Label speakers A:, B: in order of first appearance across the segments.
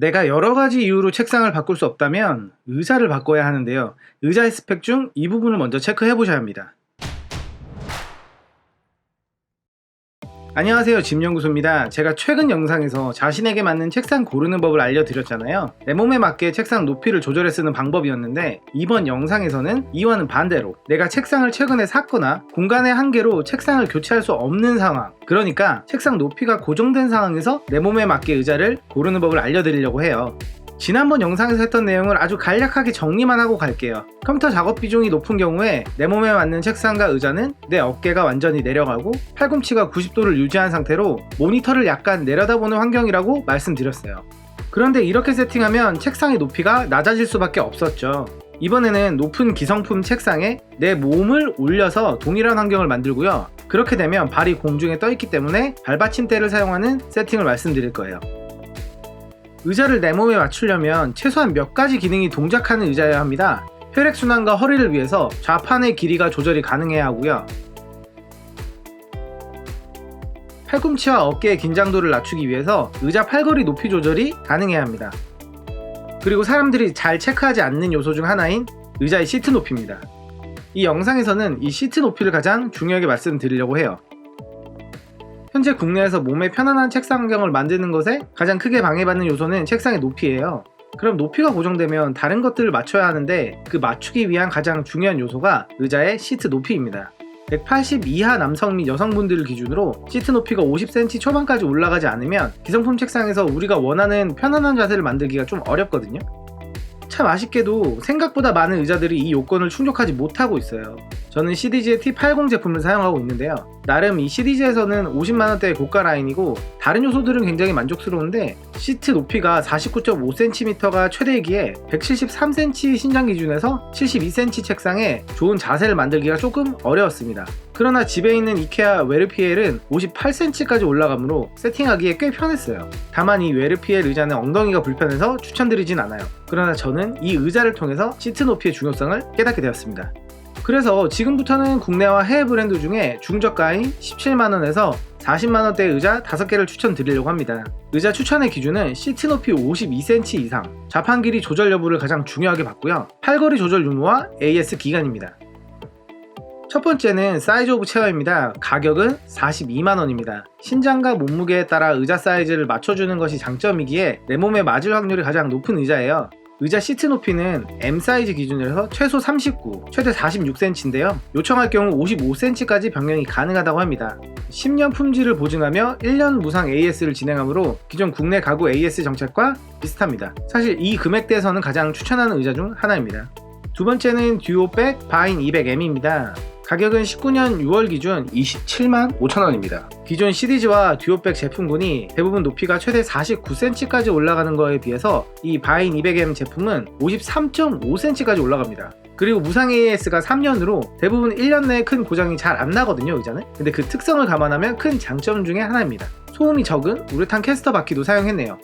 A: 내가 여러 가지 이유로 책상을 바꿀 수 없다면 의자를 바꿔야 하는데요. 의자의 스펙 중 이 부분을 먼저 체크해 보셔야 합니다. 안녕하세요. 짐연구소입니다. 제가 최근 영상에서 자신에게 맞는 책상 고르는 법을 알려드렸잖아요. 내 몸에 맞게 책상 높이를 조절해 쓰는 방법이었는데 이번 영상에서는 이와는 반대로 내가 책상을 최근에 샀거나 공간의 한계로 책상을 교체할 수 없는 상황 그러니까 책상 높이가 고정된 상황에서 내 몸에 맞게 의자를 고르는 법을 알려드리려고 해요. 지난번 영상에서 했던 내용을 아주 간략하게 정리만 하고 갈게요. 컴퓨터 작업 비중이 높은 경우에 내 몸에 맞는 책상과 의자는 내 어깨가 완전히 내려가고 팔꿈치가 90도를 유지한 상태로 모니터를 약간 내려다보는 환경이라고 말씀드렸어요. 그런데 이렇게 세팅하면 책상의 높이가 낮아질 수밖에 없었죠. 이번에는 높은 기성품 책상에 내 몸을 올려서 동일한 환경을 만들고요. 그렇게 되면 발이 공중에 떠 있기 때문에 발받침대를 사용하는 세팅을 말씀드릴 거예요. 의자를 내 몸에 맞추려면 최소한 몇 가지 기능이 동작하는 의자여야 합니다. 혈액순환과 허리를 위해서 좌판의 길이가 조절이 가능해야 하고요. 팔꿈치와 어깨의 긴장도를 낮추기 위해서 의자 팔걸이 높이 조절이 가능해야 합니다. 그리고 사람들이 잘 체크하지 않는 요소 중 하나인 의자의 시트 높이입니다. 이 영상에서는 이 시트 높이를 가장 중요하게 말씀드리려고 해요. 현재 국내에서 몸에 편안한 책상 환경을 만드는 것에 가장 크게 방해받는 요소는 책상의 높이예요. 그럼 높이가 고정되면 다른 것들을 맞춰야 하는데 그 맞추기 위한 가장 중요한 요소가 의자의 시트 높이입니다. 180 이하 남성 및 여성분들을 기준으로 시트 높이가 50cm 초반까지 올라가지 않으면 기성품 책상에서 우리가 원하는 편안한 자세를 만들기가 좀 어렵거든요. 참 아쉽게도 생각보다 많은 의자들이 이 요건을 충족하지 못하고 있어요. 저는 CDG의 T80 제품을 사용하고 있는데요. 나름 이 CDG에서는 50만원대의 고가 라인이고 다른 요소들은 굉장히 만족스러운데 시트 높이가 49.5cm가 최대이기에 173cm 신장 기준에서 72cm 책상에 좋은 자세를 만들기가 조금 어려웠습니다. 그러나 집에 있는 이케아 웨르피엘은 58cm까지 올라가므로 세팅하기에 꽤 편했어요. 다만 이 웨르피엘 의자는 엉덩이가 불편해서 추천드리진 않아요. 그러나 저는 이 의자를 통해서 시트 높이의 중요성을 깨닫게 되었습니다. 그래서 지금부터는 국내와 해외 브랜드 중에 중저가인 17만원에서 40만원대 의자 5개를 추천드리려고 합니다. 의자 추천의 기준은 시트 높이 52cm 이상, 좌판 길이 조절 여부를 가장 중요하게 봤고요. 팔걸이 조절 유무와 AS 기간입니다. 첫 번째는 사이즈 오브 체어입니다. 가격은 42만원입니다. 신장과 몸무게에 따라 의자 사이즈를 맞춰주는 것이 장점이기에 내 몸에 맞을 확률이 가장 높은 의자예요. 의자 시트 높이는 M 사이즈 기준으로 최소 39, 최대 46cm인데요. 요청할 경우 55cm까지 변경이 가능하다고 합니다. 10년 품질을 보증하며 1년 무상 AS를 진행하므로 기존 국내 가구 AS 정책과 비슷합니다. 사실 이 금액대에서는 가장 추천하는 의자 중 하나입니다. 두 번째는 듀오백 바인 200M입니다. 가격은 19년 6월 기준 27만 5천원입니다. 기존 시리즈와 듀오백 제품군이 대부분 높이가 최대 49cm까지 올라가는 거에 비해서 이 바인 200M 제품은 53.5cm까지 올라갑니다. 그리고 무상 AS가 3년으로 대부분 1년 내에 큰 고장이 잘 안 나거든요, 의자는. 근데 그 특성을 감안하면 큰 장점 중에 하나입니다. 소음이 적은 우레탄 캐스터 바퀴도 사용했네요.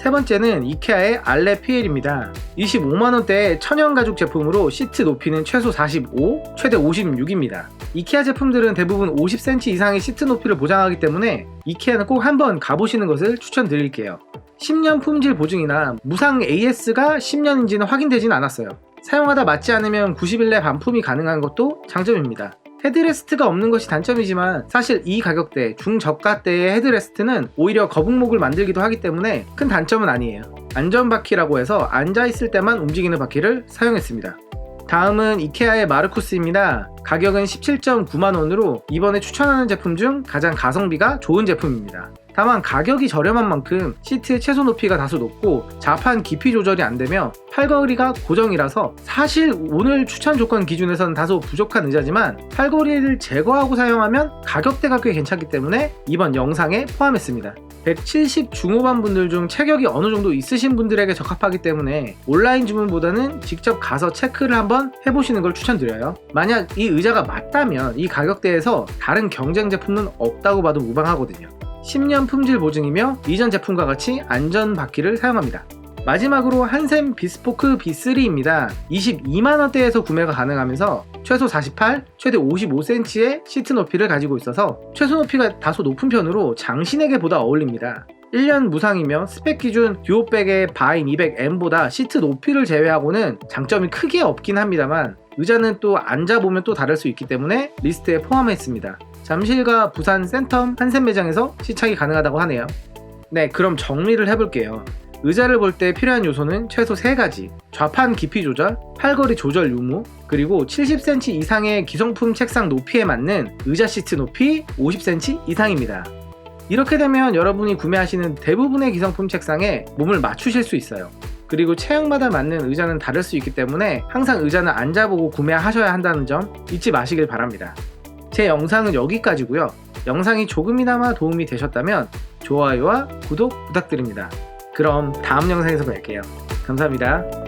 A: 세 번째는 이케아의 알레 PL입니다. 25만원대의 천연 가죽 제품으로 시트 높이는 최소 45, 최대 56입니다. 이케아 제품들은 대부분 50cm 이상의 시트 높이를 보장하기 때문에 이케아는 꼭 한번 가보시는 것을 추천드릴게요. 10년 품질 보증이나 무상 AS가 10년인지는 확인되진 않았어요. 사용하다 맞지 않으면 90일 내 반품이 가능한 것도 장점입니다. 헤드레스트가 없는 것이 단점이지만 사실 이 가격대 중저가대의 헤드레스트는 오히려 거북목을 만들기도 하기 때문에 큰 단점은 아니에요. 안전바퀴라고 해서 앉아있을 때만 움직이는 바퀴를 사용했습니다. 다음은 이케아의 마르쿠스입니다. 가격은 17.9만원으로 이번에 추천하는 제품 중 가장 가성비가 좋은 제품입니다. 다만 가격이 저렴한 만큼 시트의 최소 높이가 다소 높고 좌판 깊이 조절이 안 되며 팔걸이가 고정이라서 사실 오늘 추천 조건 기준에서는 다소 부족한 의자지만 팔걸이를 제거하고 사용하면 가격대가 꽤 괜찮기 때문에 이번 영상에 포함했습니다. 170 중후반 분들 중 체격이 어느 정도 있으신 분들에게 적합하기 때문에 온라인 주문보다는 직접 가서 체크를 한번 해보시는 걸 추천드려요. 만약 이 의자가 맞다면 이 가격대에서 다른 경쟁 제품은 없다고 봐도 무방하거든요. 10년 품질 보증이며 이전 제품과 같이 안전 바퀴를 사용합니다. 마지막으로 한샘 비스포크 B3입니다. 22만원대에서 구매가 가능하면서 최소 48, 최대 55cm의 시트 높이를 가지고 있어서 최소 높이가 다소 높은 편으로 장신에게 보다 어울립니다. 1년 무상이며 스펙 기준 듀오백의 바인 200M보다 시트 높이를 제외하고는 장점이 크게 없긴 합니다만 의자는 또 앉아보면 또 다를 수 있기 때문에 리스트에 포함했습니다. 잠실과 부산 센텀 한센 매장에서 시착이 가능하다고 하네요. 네, 그럼 정리를 해볼게요. 의자를 볼 때 필요한 요소는 최소 3가지. 좌판 깊이 조절, 팔걸이 조절 유무, 그리고 70cm 이상의 기성품 책상 높이에 맞는 의자 시트 높이 50cm 이상입니다. 이렇게 되면 여러분이 구매하시는 대부분의 기성품 책상에 몸을 맞추실 수 있어요. 그리고 체형마다 맞는 의자는 다를 수 있기 때문에 항상 의자는 앉아보고 구매하셔야 한다는 점 잊지 마시길 바랍니다. 제 영상은 여기까지고요. 영상이 조금이나마 도움이 되셨다면 좋아요와 구독 부탁드립니다. 그럼 다음 영상에서 뵐게요. 감사합니다.